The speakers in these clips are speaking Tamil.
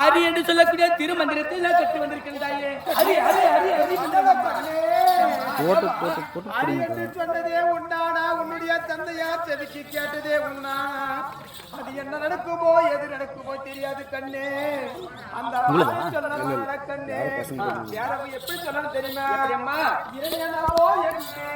ஹரி என்று சொல்லக்கூடிய திருமந்திரத்தை நான் கட்டி வந்திருக்கேன் தாயே ஹரி ஹரி ஹரி ஹரி போட்டு போட்டு போட்டு அடி என்று சொன்னதே உண்டானா உன்னுடைய தந்தையார் செதுக்கி கேட்டதே உண்ணா அது என்ன நடக்குமோ எது நடக்குமோ தெரியாது கண்ணே. அந்த சொல்லலாம் கண்ணே. யாரவை எப்படி சொல்லணும் தெரியுமா? அம்மா? இறையனவோ என்னே.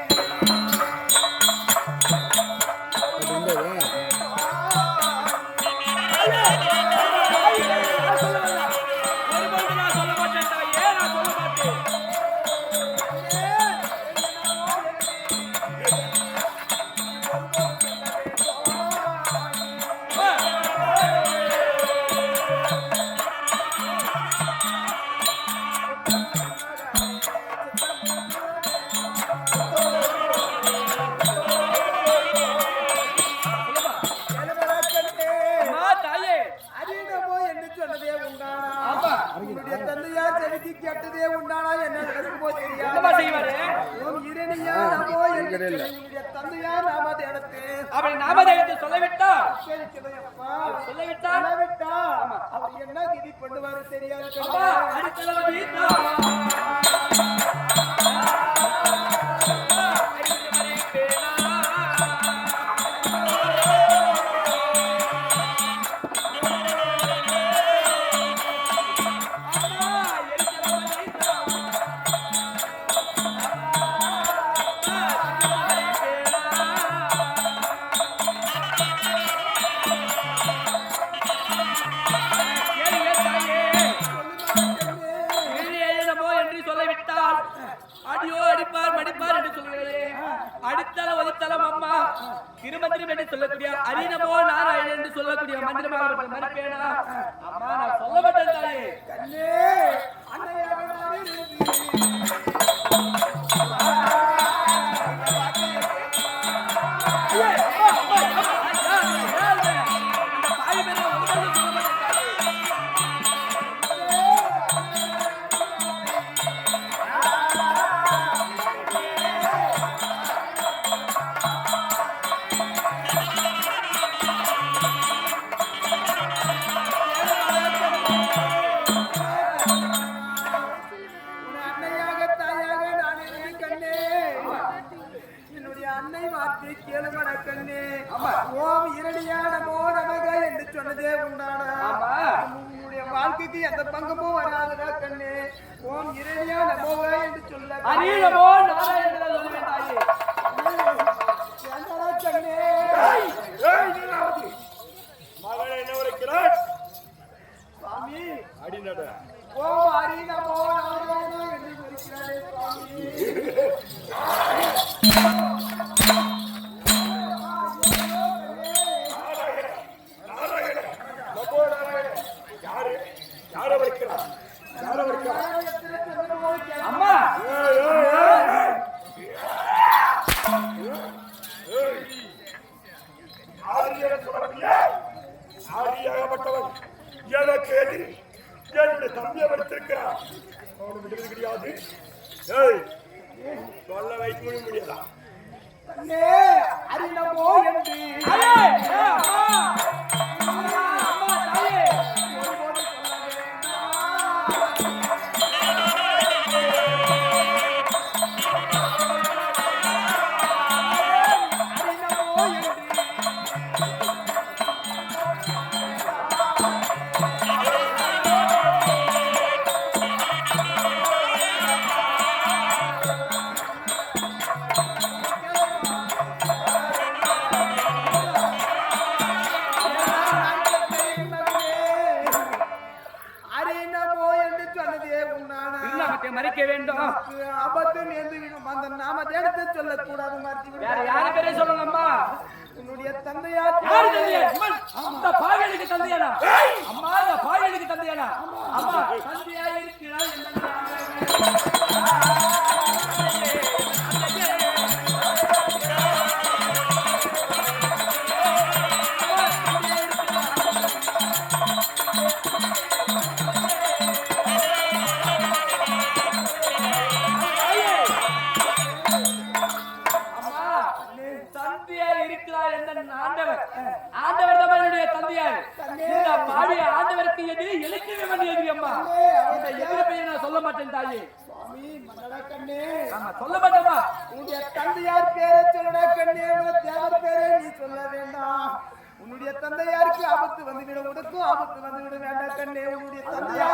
சொன்னதே உண்டானா. உன்னுடைய தந்தையார் செதுக்கி கேட்டதே உண்டானா? என்ன நடக்குமோ தெரியாது. செய்வாரு? உன் இரணியா நமோ என்று சொல்லி உன்னுடைய தந்தையார் நாமதை எடுத்து அவரை நாமதேயத்தை சொல்லிவிட்டா. சொல்லிவிட்டா? அளவிட்டா, அவர் என்ன விதி பண்ணுவாரு தெரியாது. விட்டால் அடியோ அடிப்பார் மடிப்பார் என்று சொல்கிறதே. அடித்தல ஒதுத்தலம் அம்மா. திருமந்திரம் என்று சொல்லக்கூடிய அரிநமோ நாராயணன் என்று சொல்லக்கூடிய மந்திரமாக மறுப்பேனா? அம்மா நான் சொல்லப்பட்டது வார்த்தை கேளுமட கண்ணே. ஓம் இரணியா நமோ நமக என்று சொன்னதே உண்டானா ஆமா. உன்னுடைய வாழ்க்கைக்கு எந்த பங்கமும் வராதடா கண்ணே. ஓம் இரணியா நமோக என்று சொல்ல கண்ணே. மகனை என்ன உரைக்கிறார் சுவாமி. அடிநட ஓம் ஹரி நமோ நாராயணா என்று குறிக்கிறாரே சுவாமி. அம்மா. ஆரியாகப்பட்டவன் எனக்கு எதிரி. என்னுடைய தம்பியை வளர்த்திருக்கிறான் அவனை விடுவது கிடையாது. ஏய் சொல்ல வைக்க முடியாதா என்று திருநாமத்தை மறைக்க வேண்டும். ஆபத்து நேர்ந்து விடும் அந்த நாமத்தை எடுத்து சொல்லக்கூடாது. யாரு பேரே சொல்லுங்க அம்மா உன்னுடைய தந்தையார் யாரு ஆண்டவர் தான் என்னுடைய தந்தையார். இந்த பாடிய ஆண்டவருக்கு எதிரி எழுக்க என்ன பண்ணி அம்மா. இந்த எதிர நான் சொல்ல மாட்டேன் தாயே. ஆமா சொல்ல மாட்டேம்மா. உன்னுடைய தந்தையார் பேரை சொல்லடா கண்ணே. தேவர் பேரை நீ சொல்ல வேண்டாம். உன்னுடைய தந்தையாருக்கு ஆபத்து வந்துவிடும். உனக்கும் ஆபத்து வந்துவிடும். வேண்டாம் கண்ணே. உன்னுடைய தந்தையார்